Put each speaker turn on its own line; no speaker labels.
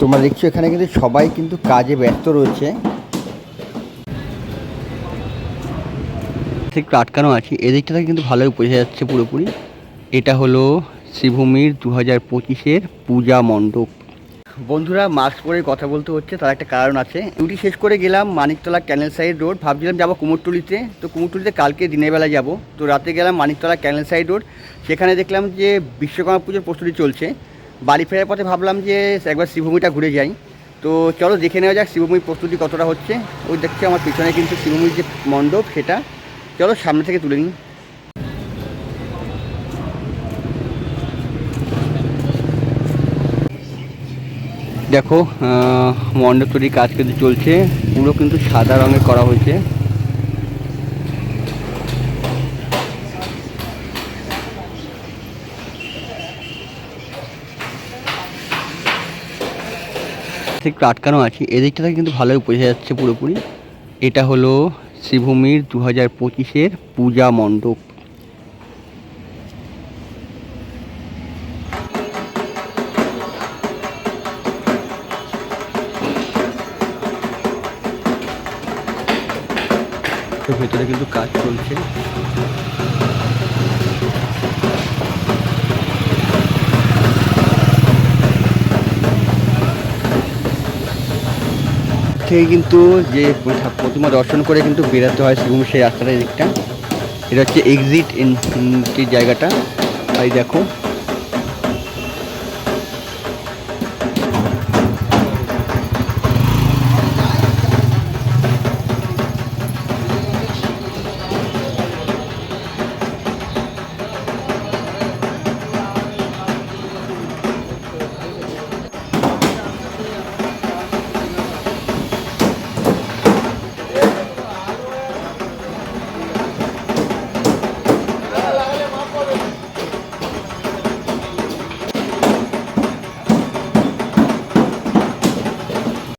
তোমরা দেখছ এখানে কিন্তু সবাই কিন্তু কাজে ব্যস্ত রয়েছে। একটু আটকানো আছে। এদিকটা থেকে কিন্তু ভালোই বোঝা যাচ্ছে পুরোপুরি। এটা হলো শ্রীভূমির দু হাজার পঁচিশের পূজা মণ্ডপ। বন্ধুরা, মাস্ক পরে কথা বলতে হচ্ছে, তার একটা কারণ আছে। ডিউটি শেষ করে গেলাম মানিকতলা ক্যানেল সাইড রোড ভাবছিলাম যাব কুমোরটুলিতে। তো কুমোরটুলিতে কালকে দিনের বেলা যাব। তো রাতে গেলাম মানিকতলা ক্যানেল সাইড রোড সেখানে দেখলাম যে বিশ্বকর্মা পুজোর প্রস্তুতি চলছে। বাড়ি ফেরার পথে ভাবলাম যে একবার শ্রীভূমিটা ঘুরে যাই। তো চলো দেখে নেওয়া যাক শিবভূমির প্রস্তুতি কতটা হচ্ছে। ওই দেখছি আমার পিছনে কিন্তু শিবভূমির যে মণ্ডপ, সেটা। চলো সামনে থেকে তুলে নিই। দেখো মণ্ডপ তৈরির কাজ কিন্তু চলছে। পুরো কিন্তু সাদা রঙের করা হয়েছে। একটু আটকানো আছে। এদিকটা থেকে কিন্তু ভালোই বোঝা যাচ্ছে পুরোপুরি। এটা হলো শ্রীভূমির দু হাজার পঁচিশের পূজা মণ্ডপ। ভেতরে কিন্তু কাজ চলছে। থেকে কিন্তু যে প্রতিমা দর্শন করে কিন্তু বেরোতে হয় শ্রীভূমি সেই রাস্তাটা দিকটা এটা হচ্ছে এক্সিট জায়গাটা। তাই দেখো।